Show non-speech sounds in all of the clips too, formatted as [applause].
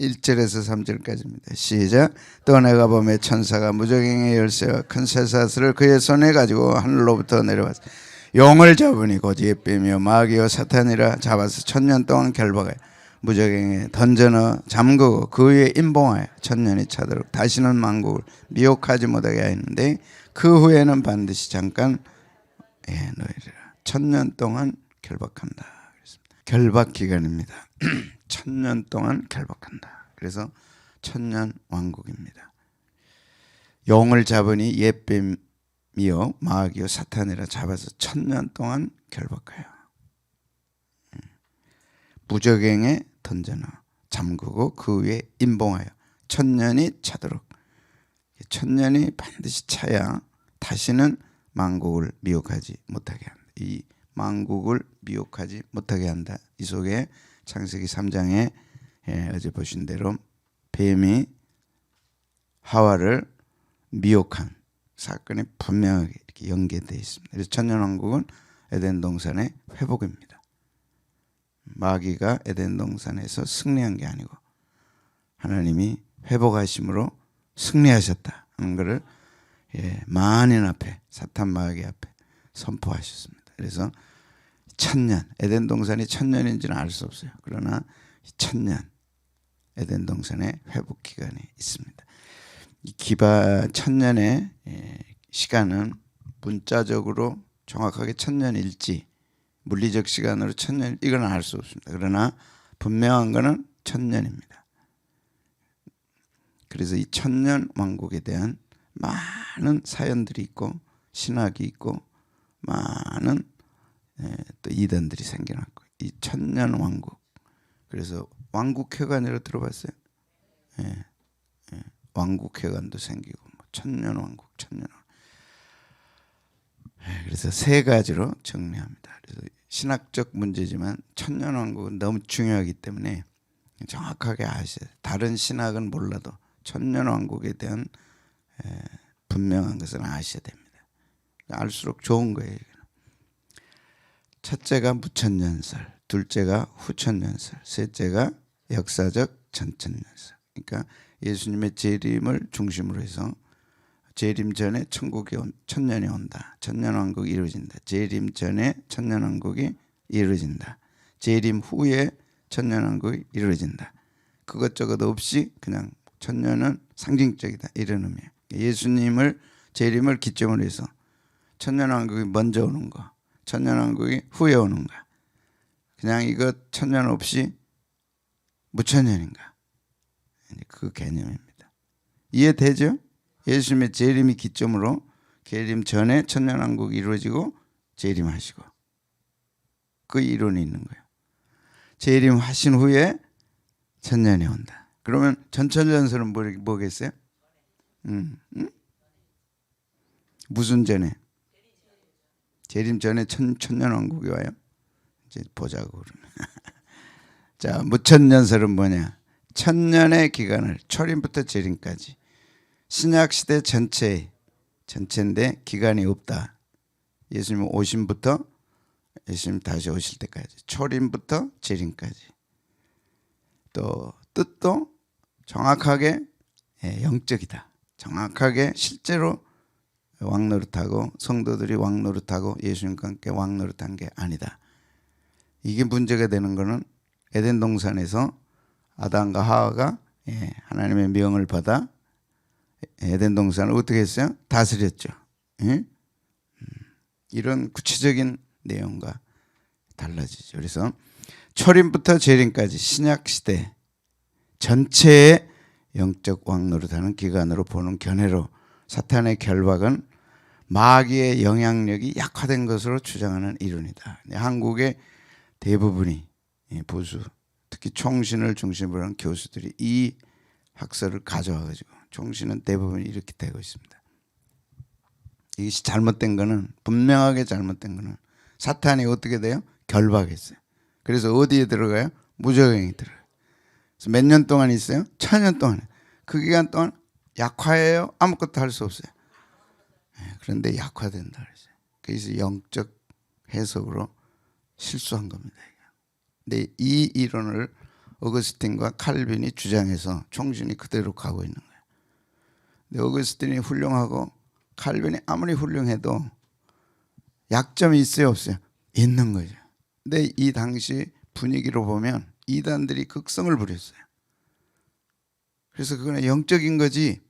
1절에서 3절까지입니다. 시작. 또 내가 범에 천사가 무적행의 열쇠와 큰 쇠사슬을 그의 손에 가지고 하늘로부터 내려와서 용을 잡으니 곧 예빼며 마귀와 사탄이라 잡아서 천년 동안 결박하여 무적행에 던져넣어 잠그고 그 위에 임봉하여 천년이 차도록 다시는 만국을 미혹하지 못하게 하였는데 그 후에는 반드시 잠깐 예, 너희라 천년 동안 결박한다. 결박 기간입니다. [clears throat] 천년 동안 결박한다. 그래서 천년 왕국입니다. 용을 잡으니 옛뱀이요 마귀요 사탄이라 잡아서 천년 동안 결박하여 음. 무적행에 던져넣어 잠그고 그 위에 임봉하여 천년이 차도록 천년이 반드시 차야 다시는 만국을 미혹하지 못하게 한다. 이 만국을 미혹하지 못하게 한다. 이 속에 창세기 3장에 예, 어제 보신 대로 뱀이 하와를 미혹한 사건이 분명하게 이렇게 연계되어 있습니다. 그래서 천년왕국은 에덴 동산의 회복입니다. 마귀가 에덴 동산에서 승리한 게 아니고 하나님이 회복하심으로 승리하셨다 하는 것을 예, 만인 앞에 사탄 마귀 앞에 선포하셨습니다. 그래서 천년 에덴 동산이 천년인지는 알 수 없어요. 그러나 천년 에덴 동산의 회복 기간이 있습니다. 이 기바 천년의 예, 시간은 문자적으로 정확하게 천년일지 물리적 시간으로 천년 이건 알 수 없습니다. 그러나 분명한 것은 천년입니다. 그래서 이 천년 왕국에 대한 많은 사연들이 있고 신학이 있고 많은 예, 또 이단들이 생겨났고 이 천년 왕국 그래서 왕국회관이라고 들어봤어요? 예, 예, 왕국회관도 생기고 뭐 천년 왕국, 천년. 예, 그래서 세 가지로 정리합니다. 그래서 신학적 문제지만 천년 왕국은 너무 중요하기 때문에 정확하게 돼요. 다른 신학은 몰라도 천년 왕국에 대한 에, 분명한 것은 아셔야 됩니다. 알수록 좋은 거예요. 첫째가 무천년설, 둘째가 후천년설, 셋째가 역사적 전천년설. 그러니까 예수님의 재림을 중심으로 해서 재림 전에 천국이 온, 천년이 온다. 천년 왕국이 이루어진다. 재림 전에 천년 왕국이 이루어진다. 재림 후에 천년 왕국이 이루어진다. 그것저것 없이 그냥 천년은 상징적이다. 이런 의미예요. 예수님을 재림을 기점으로 해서 천년 왕국이 먼저 오는 거, 천년 왕국이 후에 오는 거. 그냥 이거 천년 없이 무천년인가? 그 개념입니다. 이해되죠? 예수님의 재림이 기점으로 재림 전에 천년왕국이 이루어지고 재림하시고 그 이론이 있는 거예요. 재림하신 후에 천년이 온다. 그러면 전천전설은 뭐, 뭐겠어요? 음, 음? 무슨 전에? 재림 전에 천, 천년왕국이 와요. 이제 보자고 그러면. [laughs] 자, 무천년설은 뭐냐? 천년의 기간을 초림부터 재림까지 신약 시대 전체 전체인데 기간이 없다. 예수님 오심부터 예수님 다시 오실 때까지 초림부터 재림까지 또 뜻도 정확하게 예, 영적이다. 정확하게 실제로 왕노릇하고 성도들이 왕노릇하고 예수님과 함께 왕노릇한 게 아니다. 이게 문제가 되는 것은 에덴 동산에서 아담과 하와가 예, 하나님의 명을 받아 에덴 동산을 어떻게 했어요? 다스렸죠. 예? 음, 이런 구체적인 내용과 달라지죠. 그래서 초림부터 재림까지 신약 시대 전체의 영적 왕노릇하는 기간으로 보는 견해로 사탄의 결박은 마귀의 영향력이 약화된 것으로 주장하는 이론이다. 한국의 대부분이 예, 보수, 특히 총신을 중심으로 한 교수들이 이 학설을 가져와 가지고 총신은 대부분 이렇게 되고 있습니다. 이것이 잘못된 거는 분명하게 잘못된 거는 사탄이 어떻게 돼요? 결박했어요. 그래서 어디에 들어가요? 무적행이 들어가요. 그래서 몇 년 동안 있어요? 천년 동안. 그 기간 동안 약화해요? 아무것도 할 수 없어요. 예, 그런데 약화된다 그랬어요. 그래서 영적 해석으로 실수한 겁니다. 근데 이 이론을 어거스틴과 칼빈이 주장해서 총신이 그대로 가고 있는 거예요. 근데 어거스틴이 훌륭하고 칼빈이 아무리 훌륭해도 약점이 있어요 없어요? 있는 거죠. 근데 이 당시 분위기로 보면 이단들이 극성을 부렸어요. 그래서 그거는 영적인 거지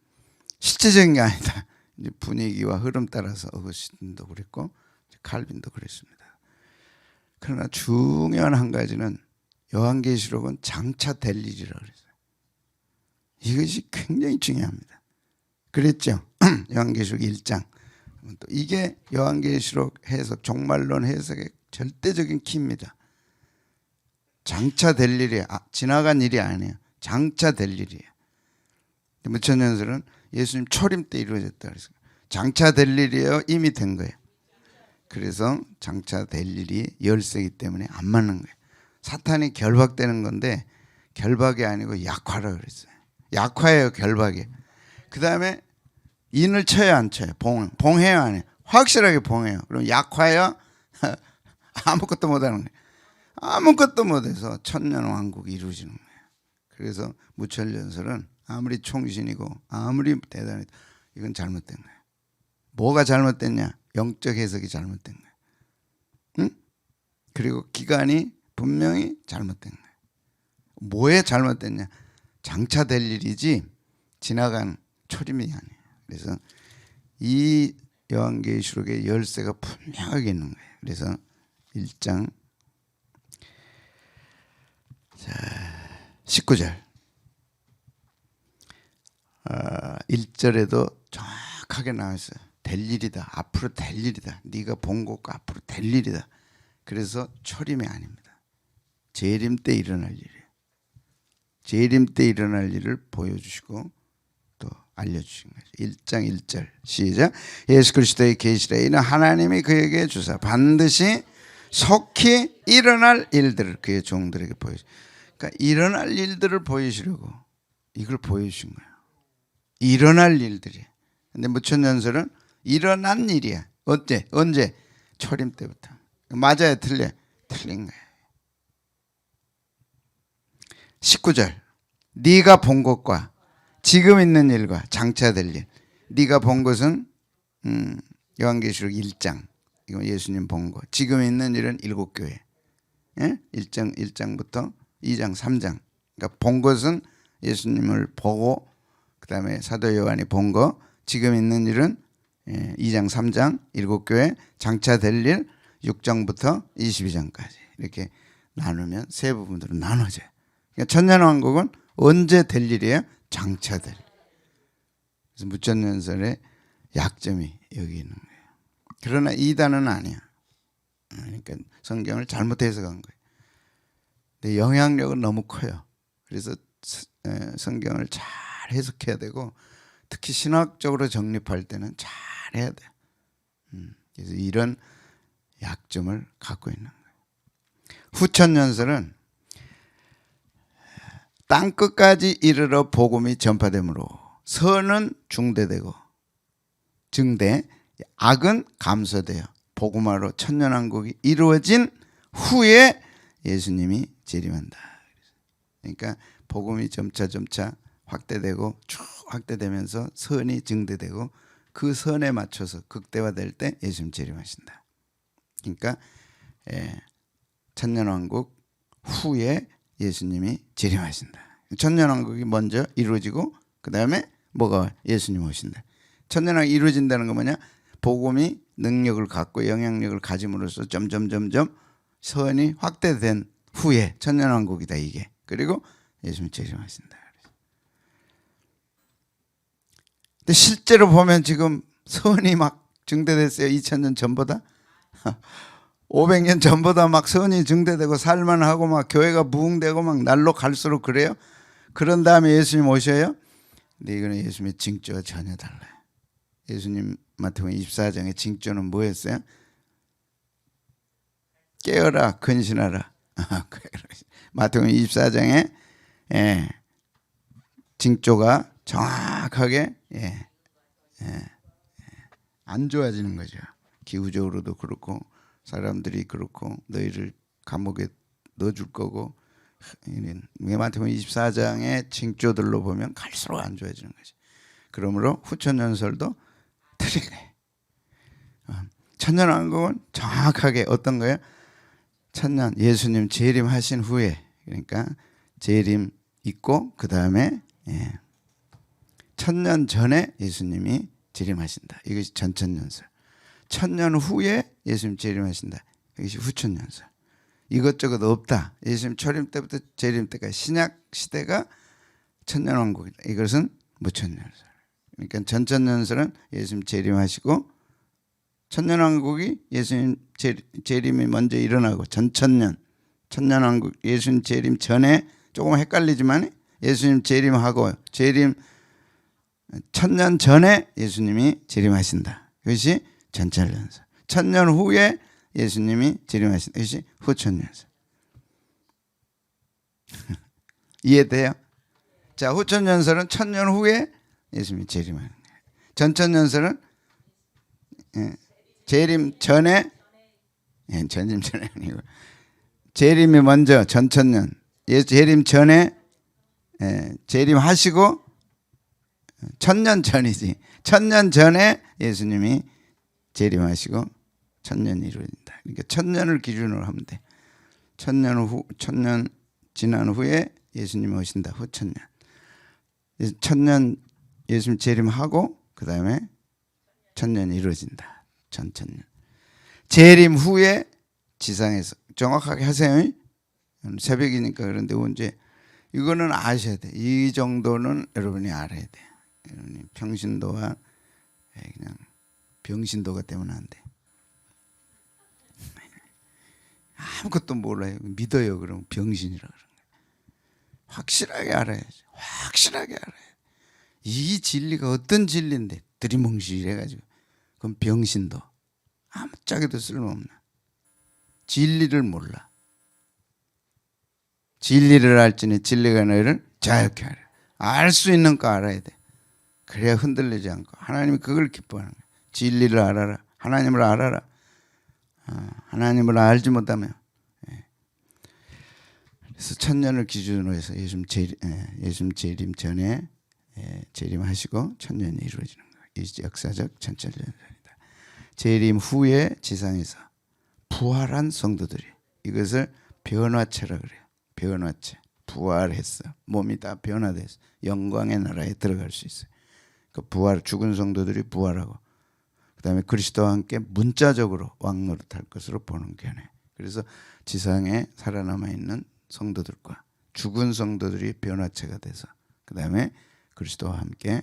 실제적인 게 아니다. 이제 분위기와 흐름 따라서 어거스틴도 그랬고 칼빈도 그랬습니다. 그러나 중요한 한 가지는 요한계시록은 장차 될 일이라 그랬어요. 이것이 굉장히 중요합니다. 그랬죠. [clears throat] 요한계시록 1장. 또 이게 요한계시록 해석, 종말론 해석의 절대적인 키입니다. 장차 될 일이 아, 지나간 일이 아니에요. 장차 될 일이에요. 무천년설은 예수님 초림 때 이루어졌다 그래서 장차 될 일이에요. 이미 된 거예요. 그래서 장차 될 일이 열쇠이기 때문에 안 맞는 거예요. 사탄이 결박되는 건데 결박이 아니고 약화라 그랬어요. 약화예요, 결박이. 그 다음에 인을 쳐야 안 쳐요. 봉, 봉해요, 안 해요? 확실하게 봉해요. 그럼 약화야 [laughs] 아무것도 못 하는 거예요. 아무것도 못 해서 천년 왕국이 이루어지는 거예요. 그래서 무천년설은 아무리 총신이고 아무리 대단해도 이건 잘못된 거예요. 뭐가 잘못됐냐? 영적 해석이 잘못된 거예요. 응? 그리고 기간이 분명히 잘못된 거예요. 뭐에 잘못됐냐? 장차 될 일이지 지나간 초림이 아니에요. 그래서 이 요한계시록의 열쇠가 분명하게 있는 거예요. 그래서 1장 자 19절 어, 1절에도 정확하게 나와 있어요. 될 일이다. 앞으로 될 일이다. 네가 본 것과 앞으로 될 일이다. 그래서 초림이 아닙니다. 재림 때 일어날 일이에요. 재림 때 일어날 일을 보여주시고 또 알려주신 거죠. 1장 1절 시작 예수 그리스도의 계시라 이는 하나님이 그에게 주사 반드시 속히 일어날 일들을 그의 종들에게 보여주 그러니까 일어날 일들을 보이시려고 이걸 보여주신 거예요. 일어날 일들이. 근데 무천년설은 일어난 일이야. 어때? 언제? 초림 때부터. 맞아요, 틀려? 틀린 거예요. 19절. 네가 본 것과 지금 있는 일과 장차 될 일. 네가 본 것은 음, 요한계시록 1장. 이거 예수님 본 거. 지금 있는 일은 일곱 교회. 예? 1장 1장부터 2장 3장. 그러니까 본 것은 예수님을 보고 그다음에 사도 요한이 본 거. 지금 있는 일은 2장 3장 일곱 교회 장차 될 일 6장부터 22장까지 이렇게 나누면 세 부분으로 나눠져요. 그러니까 천년왕국은 언제 될 일이에요? 장차 될. 그래서 무천년설의 약점이 여기 있는 거예요. 그러나 이단은 아니야. 그러니까 성경을 잘못 해석한 거예요. 근데 영향력은 너무 커요. 그래서 성경을 잘 해석해야 되고 특히 신학적으로 정립할 때는 잘 해야 돼. 음, 그래서 이런 약점을 갖고 있는 거예요. 후천연설은 땅 끝까지 이르러 복음이 전파되므로 선은 중대되고 증대, 악은 감소되어 복음화로 천년왕국이 이루어진 후에 예수님이 재림한다. 그러니까 복음이 점차 점차 확대되고 쭉 확대되면서 선이 증대되고 그 선에 맞춰서 극대화될 때 예수님 재림하신다. 그러니까 예, 천년왕국 후에 예수님이 재림하신다. 천년왕국이 먼저 이루어지고 그 다음에 뭐가 예수님 오신다. 천년왕국이 이루어진다는 거 뭐냐? 복음이 능력을 갖고 영향력을 가짐으로써 점점 점점 선이 확대된 후에 천년왕국이다 이게. 그리고 예수님 재림하신다. 근데 실제로 보면 지금 선이 막 증대됐어요. 2000년 전보다. [laughs] 500년 전보다 막 선이 증대되고 살만하고 막 교회가 부흥되고 막 날로 갈수록 그래요. 그런 다음에 예수님 오셔요. 근데 이거는 예수님의 징조와 전혀 달라요. 예수님 마태복음 24장의 징조는 뭐였어요? 깨어라 근신하라. [laughs] 마태복음 24장에 예, 징조가 정확하게 예, 예, 안 좋아지는 거죠. 기후적으로도 그렇고 사람들이 그렇고 너희를 감옥에 넣어줄 거고 마태복음 24장의 징조들로 보면 갈수록 안 좋아지는 거지. 그러므로 후천연설도 틀리네. 어, 천년왕국은 정확하게 어떤 거예요? 천년 예수님 재림하신 후에 그러니까 재림 있고 그 다음에 예. 천년 전에 예수님이 재림하신다. 이것이 전천년설. 천년 후에 예수님 재림하신다. 이것이 후천년설. 이것저것 없다. 예수님 초림 때부터 재림 때까지 신약 시대가 천년 왕국이다. 이것은 무천년설. 그러니까 전천년설은 예수님 재림하시고 천년 왕국이 예수님 재- 재림이 먼저 일어나고 전천년 천년 왕국 예수님 재림 전에 조금 헷갈리지만 예수님 재림하고 재림 천년 전에 예수님이 재림하신다. 그것이 전천년설. 천년 후에 예수님이 재림하신다. 이것이 후천년설. [laughs] 이해돼요? 자, 후천년설은 천년 후에 예수님이 재림하는 거예요. 전천년설은 예, 재림 전에 예, 전임 전에 아니고 재림이 먼저 전천년 예, 재림 전에 예, 재림하시고 천년 전이지 천년 전에 예수님이 재림하시고 천년이 이루어진다. 그러니까 천년을 기준으로 하면 돼. 천년 후 천년 지난 후에 예수님이 오신다. 후천년. 예, 천년 예수님 재림하고 그 다음에 천년이 이루어진다. 전천년. 재림 후에 지상에서 정확하게 하세요. 새벽이니까 그런데 언제 이거는 아셔야 돼. 이 정도는 여러분이 알아야 돼. 평신도와 에, 그냥 병신도가 되면 안 돼. 아무것도 몰라요. 믿어요. 그럼 병신이라 그런 거예요. 확실하게 알아야지. 확실하게 알아야 돼. 이 진리가 어떤 진리인데 드리뭉실해 가지고 그건 병신도 아무짝에도 쓸모없나. 진리를 몰라. 진리를 알지니 진리가 너희를 자유케 하려. 알수 있는 거 알아야 돼. 그래야 흔들리지 않고 하나님이 그걸 기뻐하는 거야. 진리를 알아라. 하나님을 알아라. 어, 하나님을 알지 못하면 예. 그래서 천년을 기준으로 해서 예수님 재림, 예, 예수님 재림 전에 예, 재림하시고 천년이 이루어지는 거예요. 이 역사적 천천년설이다. 재림 후에 지상에서 부활한 성도들이 이것을 변화체라 그래요. 변화체. 부활했어. 몸이 다 변화됐어. 영광의 나라에 들어갈 수 있어요. 그 부활 죽은 성도들이 부활하고 그다음에 그리스도와 함께 문자적으로 왕노릇할 것으로 보는 견해. 그래서 지상에 살아남아 있는 성도들과 죽은 성도들이 변화체가 돼서 그다음에 그리스도와 함께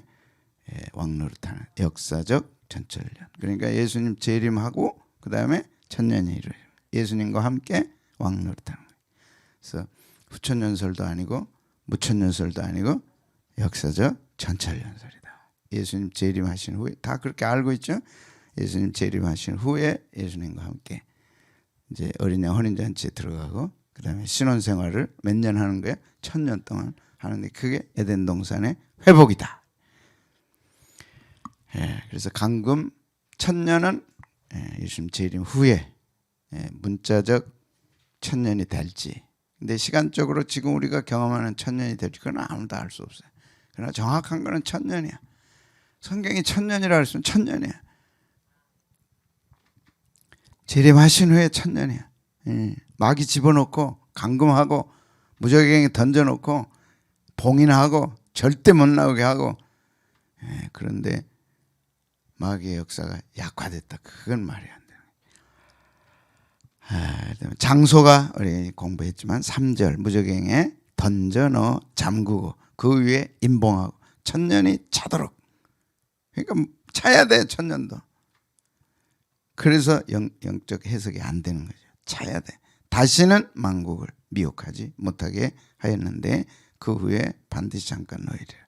예, 왕노릇하는 역사적 전철년. 그러니까 예수님 재림하고 그다음에 천년이 이루어요. 예수님과 함께 왕노릇하는 거예요. 그래서 후천연설도 아니고 무천연설도 아니고 역사적 전철연설이다. 예수님 재림하신 후에 다 그렇게 알고 있죠. 예수님 재림하신 후에 예수님과 함께 이제 어린양 혼인잔치에 들어가고 그다음에 신혼생활을 몇 년 하는 거예요? 천년 동안 하는데 그게 에덴 동산의 회복이다. 예, 그래서 강금 천년은 예, 예수님 재림 후에 예, 문자적 천년이 될지 근데 시간적으로 지금 우리가 경험하는 천년이 될지 그건 아무도 알 수 없어요. 그러나 정확한 거는 천년이야. 성경이 천년이라 했으면 천년이야. 재림하신 후에 천년이야. 예. 마귀 집어넣고 감금하고 무적행에 던져놓고 봉인하고 절대 못 나오게 하고 예. 그런데 마귀의 역사가 약화됐다. 그건 말이 안 돼. 아, 장소가 우리 공부했지만 3절 무적행에 던져 넣어 잠그고 그 위에 임봉하고 천년이 차도록 그러니까 차야 돼 천년도 그래서 영, 영적 해석이 안 되는 거죠 차야 돼 다시는 만국을 미혹하지 못하게 하였는데 그 후에 반드시 잠깐 넣으리라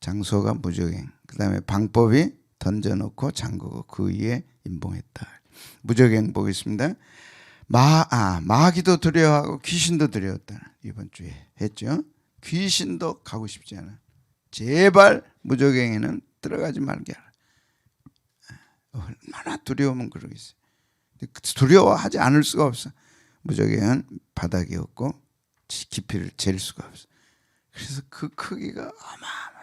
장소가 무적행 그다음에 방법이 던져 놓고 잠그고 그 위에 임봉했다 무적행 보겠습니다. 마, 아, 마귀도 두려워하고 귀신도 두려웠다. 이번 주에 했죠. 귀신도 가고 싶지 않아. 제발 무적행에는 들어가지 말게 하라. 얼마나 두려우면 그러겠어요. 두려워하지 않을 수가 없어. 무적행은 바닥이 없고 깊이를 잴 수가 없어. 그래서 그 크기가 어마어마.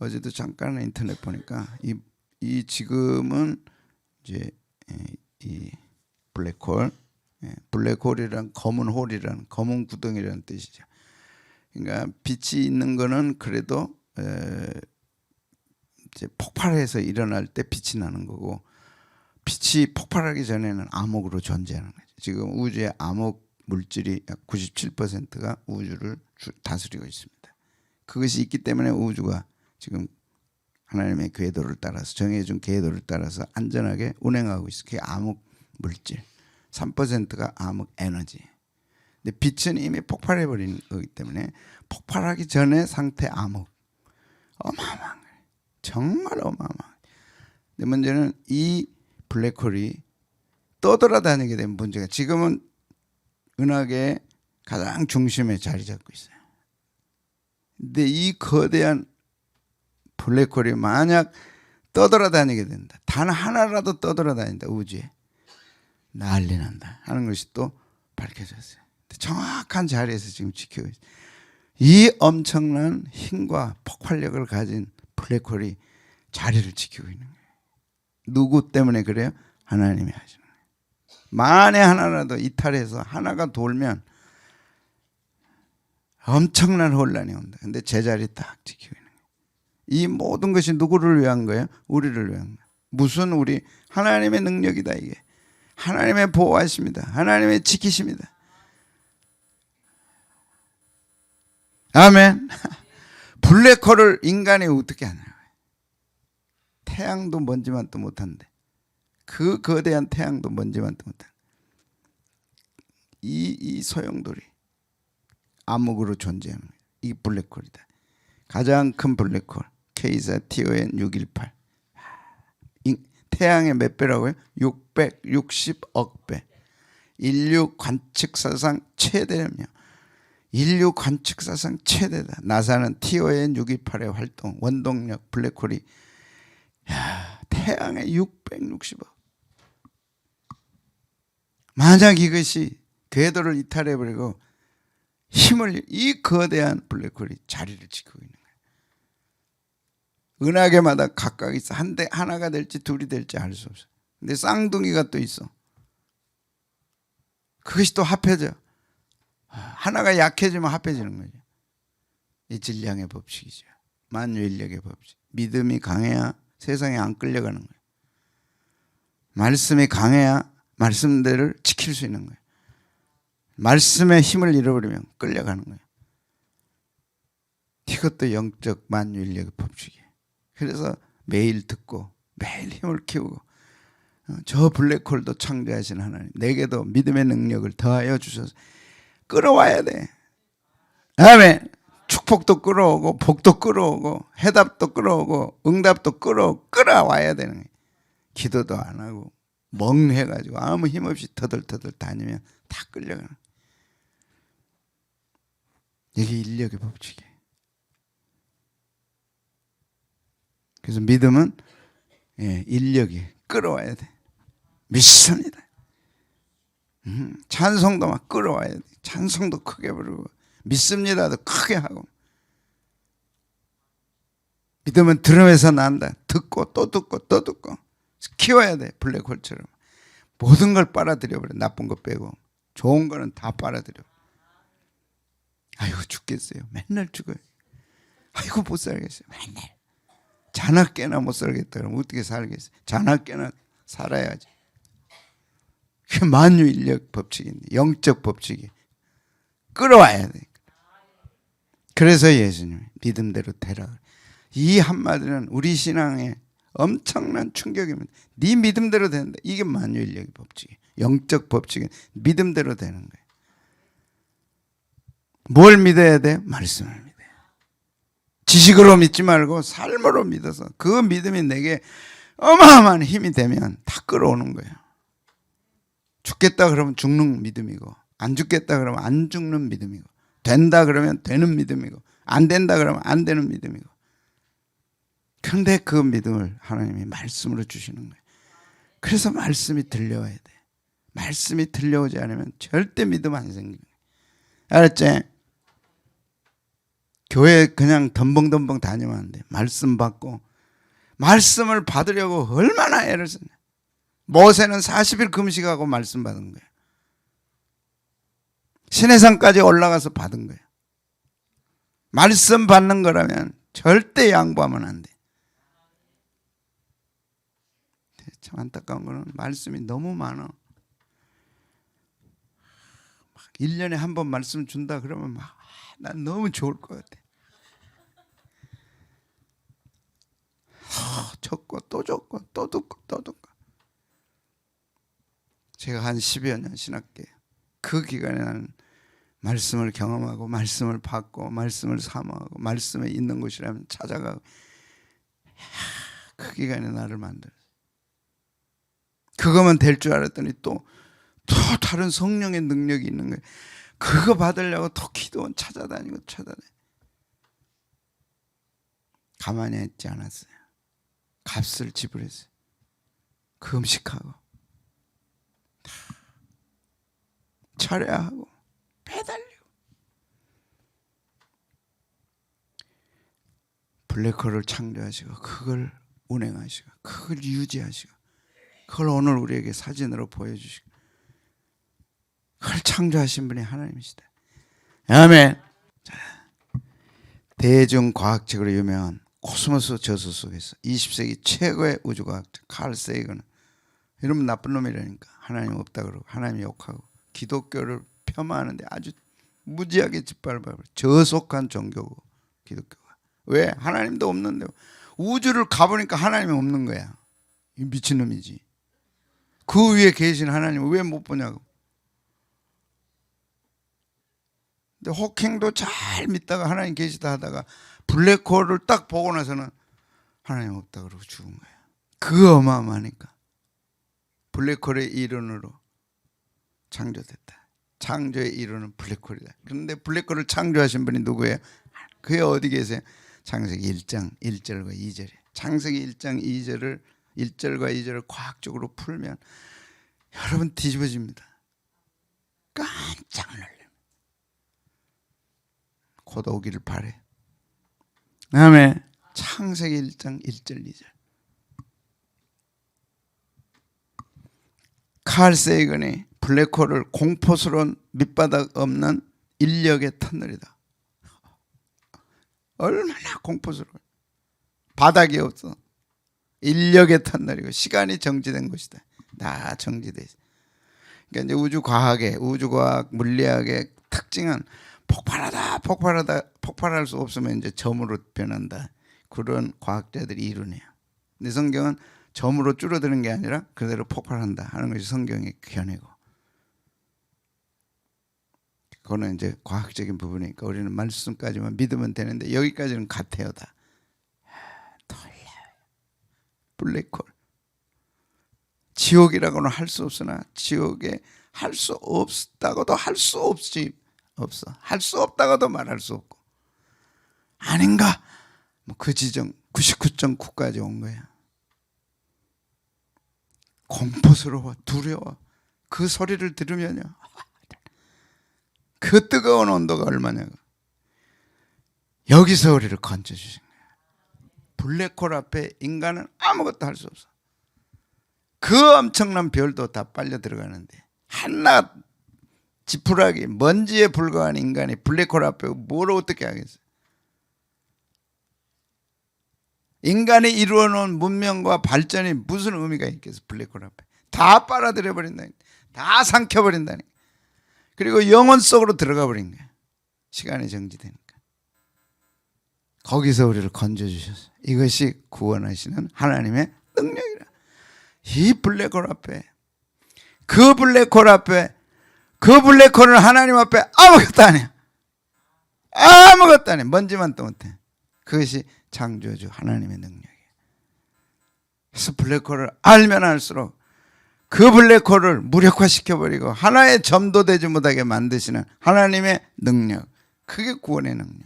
어제도 잠깐 인터넷 보니까 이, 이 지금은 이제 에, 이 블랙홀, 예, 블랙홀이란 검은 홀이란 검은 구덩이라는 뜻이죠. 그러니까 빛이 있는 거는 그래도 에, 이제 폭발해서 일어날 때 빛이 나는 거고 빛이 폭발하기 전에는 암흑으로 존재하는 거죠. 지금 우주의 암흑 물질이 약 97%가 우주를 주- 다스리고 있습니다. 그것이 있기 때문에 우주가 지금 하나님의 궤도를 따라서 정해준 궤도를 따라서 안전하게 운행하고 있어. 그게 암흑 물질. 3%가 암흑 에너지. 근데 빛은 이미 폭발해 버린 거기 때문에 폭발하기 전에 상태 암흑. 어마어마한. 정말 어마어마한. 근데 문제는 이 블랙홀이 떠돌아다니게 된 문제가 지금은 은하계의 가장 중심에 자리 잡고 있어요. 근데 이 거대한 블랙홀이 만약 떠돌아다니게 된다. 단 하나라도 떠돌아다닌다 우주에 난리 난다 하는 것이 또 밝혀졌어요. 정확한 자리에서 지금 지키고 있어요. 이 엄청난 힘과 폭발력을 가진 블랙홀이 자리를 지키고 있는 거예요. 누구 때문에 그래요? 하나님이 하시는 거예요. 만에 하나라도 이탈해서 하나가 돌면 엄청난 혼란이 온다. 근데 제자리 딱 지키고 있는 거예요. 이 모든 것이 누구를 위한 거예요? 우리를 위한 거예요. 무슨 우리 하나님의 능력이다 이게. 하나님의 보호하십니다. 하나님의 지키십니다. 아멘. [laughs] 블랙홀을 인간이 어떻게 하냐? 태양도 먼지만도 못한데 그 거대한 태양도 먼지만도 못한 이, 이 소용돌이 암흑으로 존재하는 거예요. 이 블랙홀이다. 가장 큰 블랙홀 K사 TON 618 인- 태양의 몇 배라고요? 660억 배. 인류 관측 사상 최대며 인류 관측 사상 최대다. 나사는 TON 628의 활동 원동력 블랙홀이 야, 태양의 660억. 만약 이것이 궤도를 이탈해 버리고 힘을 이 거대한 블랙홀이 자리를 지키고 있는 거예요. 은하계마다 각각 있어. 한 대 하나가 될지 둘이 될지 알 수 없어. 근데 쌍둥이가 또 있어. 그것이 또 합해져. 하나가 약해지면 합해지는 거죠. 이 질량의 법칙이죠. 만유인력의 법칙. 믿음이 강해야 세상에 안 끌려가는 거예요. 말씀이 강해야 말씀대를 지킬 수 있는 거예요. 말씀의 힘을 잃어버리면 끌려가는 거예요. 이것도 영적 만유인력의 법칙이에요. 그래서 매일 듣고 매일 힘을 키우고 어, 저 블랙홀도 창조하신 하나님 내게도 믿음의 능력을 더하여 주셔서 끌어와야 돼. 아멘. 축복도 끌어오고 복도 끌어오고 해답도 끌어오고 응답도 끌어 끌어와야 되는 거예요. 기도도 안 하고 멍해가지고 아무 힘 없이 터들터들 다니면 다. 거예요. 이게 인력의 법칙이에요. 그래서 믿음은 예, 인력이 끌어와야 돼. 믿습니다. 음, 찬송도 막 끌어와야 돼. 찬송도 크게 부르고 믿습니다도 크게 하고 믿음은 들음에서 난다. 듣고 또 듣고 또 듣고 키워야 돼. 블랙홀처럼 모든 걸 빨아들여 버려. 나쁜 거 빼고 좋은 거는 다 빨아들여. 아이고 죽겠어요. 맨날 죽어요. 아이고 못 살겠어요. 맨날 자나깨나 못 살겠다 그러면 어떻게 살겠어요? 자나깨나 살아야지. 그 만유 인력 법칙인데 영적 법칙이 끌어와야 돼. 그래서 예수님 믿음대로 되라. 이 한마디는 우리 신앙에 엄청난 충격입니다. 네 믿음대로 된다. 이게 만유 인력의 법칙이. 영적 법칙은 믿음대로 되는 거예요. 뭘 믿어야 돼? 말씀을 믿어야 돼. 지식으로 믿지 말고 삶으로 믿어서 그 믿음이 내게 어마어마한 힘이 되면 다 끌어오는 거예요. 죽겠다 그러면 죽는 믿음이고 안 죽겠다 그러면 안 죽는 믿음이고 된다 그러면 되는 믿음이고 안 된다 그러면 안 되는 믿음이고 그런데 그 믿음을 하나님이 말씀으로 주시는 거예요. 그래서 말씀이 들려와야 돼. 말씀이 들려오지 않으면 절대 믿음 안 생겨요. 알았지? 교회 그냥 덤벙덤벙 다니면 안 돼. 말씀 받고 말씀을 받으려고 얼마나 애를 쓰냐. 모세는 40일 금식하고 말씀 받은 거야. 신해산까지 올라가서 받은 거야. 말씀 받는 거라면 절대 양보하면 안 돼. 참 안타까운 거는 말씀이 너무 많아. 막 1년에 한 번 말씀 준다 그러면 막 난 너무 좋을 것 같아. 아, 적고 또 적고 또 듣고 또 듣고. 제가 한 10여 년 신학계 그 기간에 나는 말씀을 경험하고 말씀을 받고 말씀을 사모하고 말씀에 있는 곳이라면 찾아가고 야, 그 기간에 나를 만들었어. 그거만 될 줄 알았더니 또, 또 다른 성령의 능력이 있는 거예요. 그거 받으려고 더 기도원 찾아다니고 찾아다니고. 가만히 있지 않았어요. 값을 지불했어요. 금식하고 철야하고 배달리고 블랙홀을 창조하시고 그걸 운행하시고 그걸 유지하시고 그걸 오늘 우리에게 사진으로 보여주시고 그걸 창조하신 분이 하나님이시다. 아멘. 자, 대중 과학책으로 유명한 코스모스 저서 속에서 20세기 최고의 우주과학자 칼 세이건은 이러면 나쁜 놈이라니까 하나님 없다 그러고 하나님 욕하고 기독교를 폄하하는데 아주 무지하게 짓밟아 저속한 종교고 기독교가. 왜? 하나님도 없는데. 우주를 가보니까 하나님이 없는 거야. 이 미친 놈이지. 그 위에 계신 하나님을 왜 못 보냐고. 근데 호킹도 잘 믿다가 하나님 계시다 하다가 블랙홀을 딱 보고 나서는 하나님 없다 그러고 죽은 거야. 그 어마어마하니까. 블랙홀의 이론으로 창조됐다. 창조의 이론은 블랙홀이다. 그런데 블랙홀을 창조하신 분이 누구예요? 그게 어디 계세요? 창세기 1장 1절과 2절에. 창세기 1장 2절을 1절과 2절을 과학적으로 풀면 여러분 뒤집어집니다. 깜짝 놀래요. 곧 오기를 바래. 다음에 창세기 1장 1절 2절. 칼 세이건이 블랙홀을 공포스러운 밑바닥 없는 인력의 터널이다. [laughs] 얼마나 공포스러워. 바닥이 없어. 인력의 터널이고 시간이 정지된 것이다. 다 정지돼 있어. 그러니까 이제 우주 과학의 우주 과학 물리학의 특징은 폭발하다 폭발하다 폭발할 수 없으면 이제 점으로 변한다. 그런 과학자들이 이루네요. 근데 성경은 점으로 줄어드는 게 아니라 그대로 폭발한다 하는 것이 성경의 견해고. 그거는 이제 과학적인 부분이니까 우리는 말씀까지만 믿으면 되는데 여기까지는 같아요 다. 돌려 블랙홀. 지옥이라고는 할 수 없으나 지옥에 할 수 없다고도 할 수 없지 없어. 할 수 없다고도 말할 수 없고. 아닌가? 뭐 그 지점 99.9까지 온 거야. 공포스러워 두려워. 그 소리를 들으면요. 그 뜨거운 온도가 얼마냐고 여기서 우리를 건져주신 거야 블랙홀 앞에 인간은 아무것도 할 수 없어. 그 엄청난 별도 다 빨려 들어가는데 한낱 지푸라기 먼지에 불과한 인간이 블랙홀 앞에 뭘 어떻게 하겠어 인간이 이루어 놓은 문명과 발전이 무슨 의미가 있겠어 블랙홀 앞에. 다 빨아들여 버린다니. 다 삼켜 버린다니. 그리고 영혼 속으로 들어가 버린 거야. 시간이 정지되니까. 거기서 우리를 건져 주셨어 이것이 구원하시는 하나님의 능력이라. 이 블랙홀 앞에 그 블랙홀 앞에 그 블랙홀은 하나님 앞에 아무것도 아니야. 아무것도 아니야. 먼지만 또 못해 그것이 창조주 하나님의 능력이에요. 그래서 블랙홀을 알면 알수록 그 블랙홀을 무력화시켜 버리고 하나의 점도 되지 못하게 만드시는 하나님의 능력. 그게 구원의 능력이에요.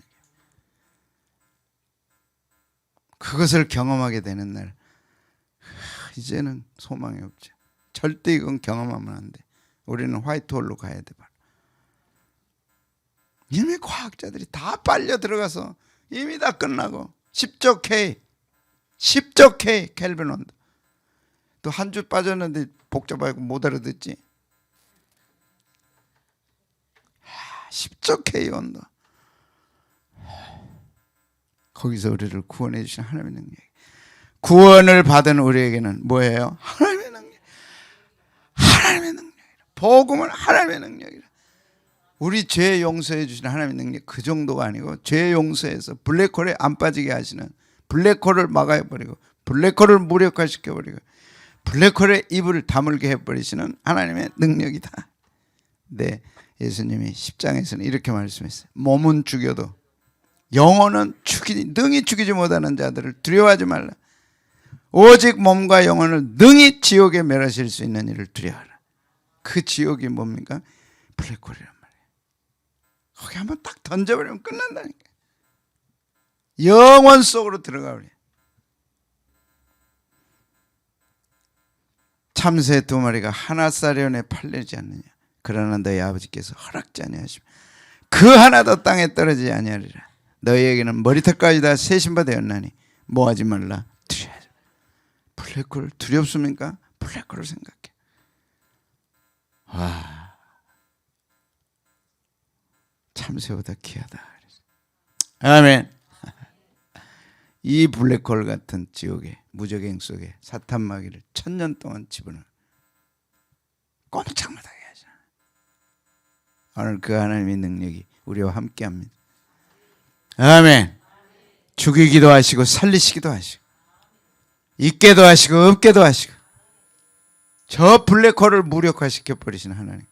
그것을 경험하게 되는 날 이제는 소망이 없죠. 절대 이건 경험하면 안 돼. 우리는 화이트홀로 가야 돼. 이미 과학자들이 다 빨려 들어가서 이미 다 끝나고. 10조 K 10조 K 켈빈 온도 또한 주 빠졌는데 복잡하고 못 알아듣지. 10조 K 온도 거기서 우리를 구원해 주신 하나님의 능력. 구원을 받은 우리에게는 뭐예요? 하나님의 능력. 하나님의 능력이라 복음은 하나님의 능력이라 우리 죄 용서해 주시는 하나님의 능력 그 정도가 아니고 죄 용서해서 블랙홀에 안 빠지게 하시는 블랙홀을 막아해 버리고 블랙홀을 무력화시켜 버리고 블랙홀에 입을 다물게 해 버리시는 하나님의 능력이다. 네. 예수님이 10장에서는 이렇게 말씀했어요. 몸은 죽여도 영혼은 죽이지 능히 죽이지 못하는 자들을 두려워하지 말라. 오직 몸과 영혼을 능히 지옥에 멸하실 수 있는 이를 두려워하라. 그 지옥이 뭡니까? 말이에요. 거기 한번 딱 던져버리면 끝난다니까. 영원 속으로 들어가 버려. 참새 두 마리가 하나 쌀연에 팔리지 않느냐. 그러나 너희 아버지께서 허락지 아니하시면 그 하나도 땅에 떨어지지 아니하리라. 너희에게는 머리털까지 다 세신바 되었나니 뭐하지 말라 두려워하지. 블랙홀 두렵습니까? 블랙홀을 생각해. 와 참새보다 귀하다. 아멘. [laughs] 이 블랙홀 같은 지옥에 무적행 속에 사탄 마귀를 천년 동안 집어넣어 꼼짝 못하게 하죠. 오늘 그 하나님의 능력이 우리와 함께합니다. 아멘. 죽이기도 하시고 살리시기도 하시고 있게도 하시고 없게도 하시고 저 블랙홀을 무력화시켜 버리시는 하나님.